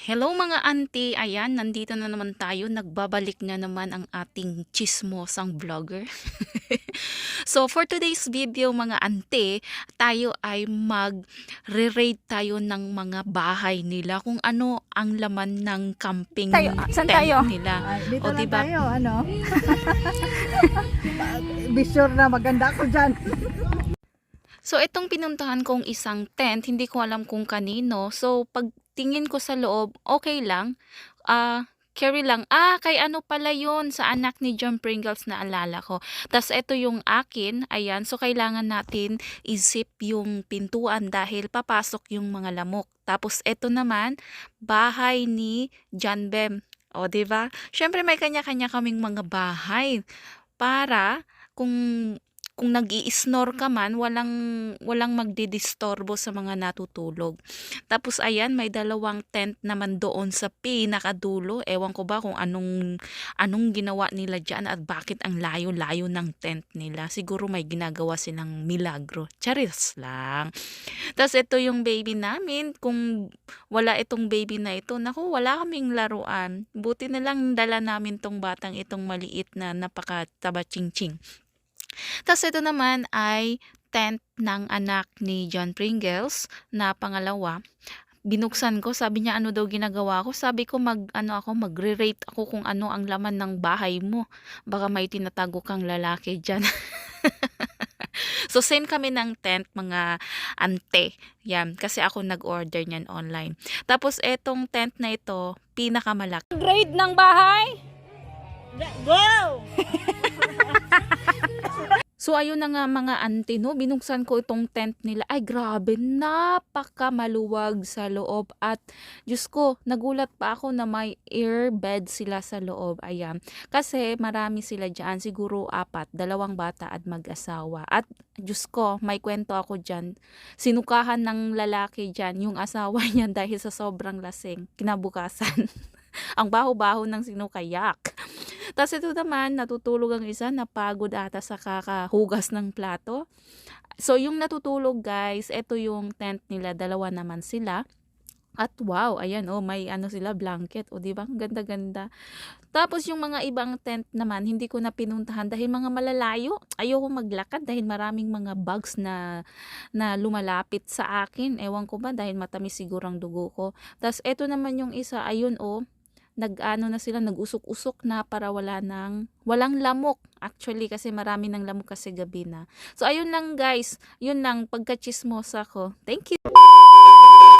Hello mga auntie, ayan, nandito na naman tayo, nagbabalik na naman ang ating chismosang vlogger. so for today's video mga auntie, tayo ay mag-rate tayo ng mga bahay nila, kung ano ang laman ng camping Tayo, saan tent tayo? nila. Ah, dito O, diba? tayo, ano? Be sure na maganda ako dyan. So, itong pinuntahan kong isang tent, hindi ko alam kung kanino. So, pagtingin ko sa loob, okay lang. Ah, carry lang. Ah, kay ano pala yun sa anak ni John Pringles na alala ko. Tapos, ito yung akin. Ayan. So, kailangan natin isip yung pintuan dahil papasok yung mga lamok. Tapos, ito naman, bahay ni John Bem. O, ba? Syempre, may kanya-kanya kaming mga bahay para kung kung nag snore ka man, walang, walang magdidistorbo sa mga natutulog. Tapos ayan, may dalawang tent naman doon sa pinakadulo. Ewan ko ba kung anong, anong ginawa nila dyan at bakit ang layo-layo ng tent nila. Siguro may ginagawa silang milagro. Charis lang. Tapos ito yung baby namin. Kung wala itong baby na ito, naku, wala kaming laruan. Buti na lang dala namin tong batang itong maliit na napaka-taba ching-ching. Tapos ito naman ay tent ng anak ni John Pringles na pangalawa. Binuksan ko, sabi niya ano daw ginagawa ko. Sabi ko mag ano ako, magre-rate ako kung ano ang laman ng bahay mo. Baka may tinatago kang lalaki diyan. so same kami ng tent mga ante. Yan, kasi ako nag-order niyan online. Tapos etong tent na ito, pinakamalaki. Grade ng bahay? So ayun na nga mga auntie no, binuksan ko itong tent nila. Ay grabe, napaka maluwag sa loob at Diyos ko, nagulat pa ako na may airbed sila sa loob. Ayan. Kasi marami sila diyan, siguro apat, dalawang bata at mag-asawa. At Diyos ko, may kwento ako diyan. Sinukahan ng lalaki diyan yung asawa niya dahil sa sobrang lasing. Kinabukasan. ang baho-baho ng sinukayak. Tapos ito naman, natutulog ang isa, napagod ata sa kakahugas ng plato. So, yung natutulog guys, ito yung tent nila, dalawa naman sila. At wow, ayan oh, may ano sila, blanket. O, di ba? Ganda-ganda. Tapos yung mga ibang tent naman, hindi ko na pinuntahan dahil mga malalayo. Ayoko maglakad dahil maraming mga bugs na, na lumalapit sa akin. Ewan ko ba dahil matamis siguro ang dugo ko. Tapos eto naman yung isa, ayun oh, nag-ano na sila, nag-usok-usok na para wala nang, walang lamok. Actually, kasi marami ng lamok kasi gabi na. So, ayun lang guys. Yun lang, pagka-chismosa ko. Thank you!